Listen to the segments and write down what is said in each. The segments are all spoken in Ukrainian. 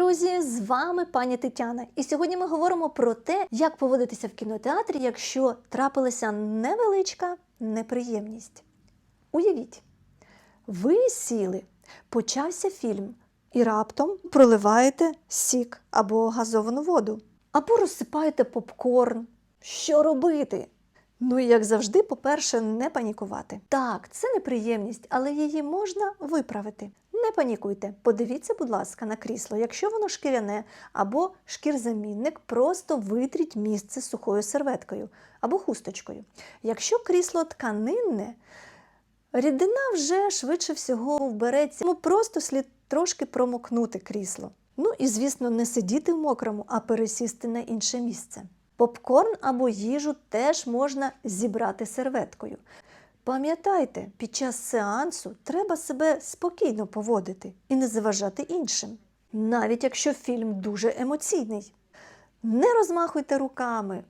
друзі! З вами пані Тетяна. І сьогодні ми говоримо про те, як поводитися в кінотеатрі, якщо трапилася невеличка неприємність. Уявіть, ви сіли, почався фільм, і раптом проливаєте сік або газовану воду, або розсипаєте попкорн. Що робити? Ну і як завжди, по-перше, не панікувати. Так, це неприємність, але її можна виправити. Не панікуйте, подивіться, будь ласка, на крісло. Якщо воно шкіряне або шкірзамінник, просто витріть місце сухою серветкою або хусточкою. Якщо крісло тканинне, рідина вже швидше всього вбереться. Ну просто слід трошки промокнути крісло. Ну і, звісно, не сидіти в мокрому, а пересісти на інше місце. Попкорн або їжу теж можна зібрати серветкою. Пам'ятайте, під час сеансу треба себе спокійно поводити і не заважати іншим, навіть якщо фільм дуже емоційний. Не розмахуйте руками.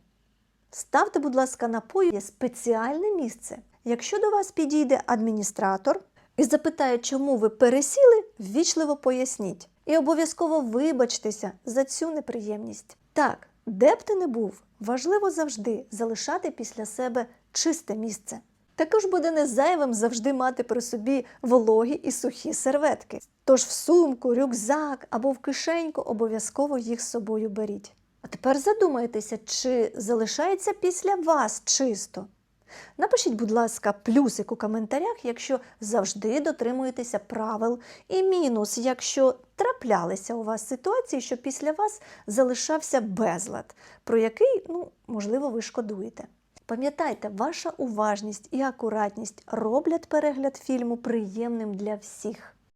Ставте, будь ласка, напої є спеціальне місце. Якщо до вас підійде адміністратор і запитає, чому ви пересіли, ввічливо поясніть. І обов'язково вибачтеся за цю неприємність. Так, де б ти не був, важливо завжди залишати після себе чисте місце. Також буде не зайвим завжди мати при собі вологі і сухі серветки. Тож в сумку, рюкзак або в кишеньку обов'язково їх з собою беріть. А тепер задумайтеся, чи залишається після вас чисто. Напишіть, будь ласка, плюсик у коментарях, якщо завжди дотримуєтеся правил, і мінус, якщо траплялися у вас ситуації, що після вас залишався безлад, про який, ну, можливо, ви шкодуєте. Пам'ятайте, ваша уважність і акуратність роблять перегляд фільму приємним для всіх.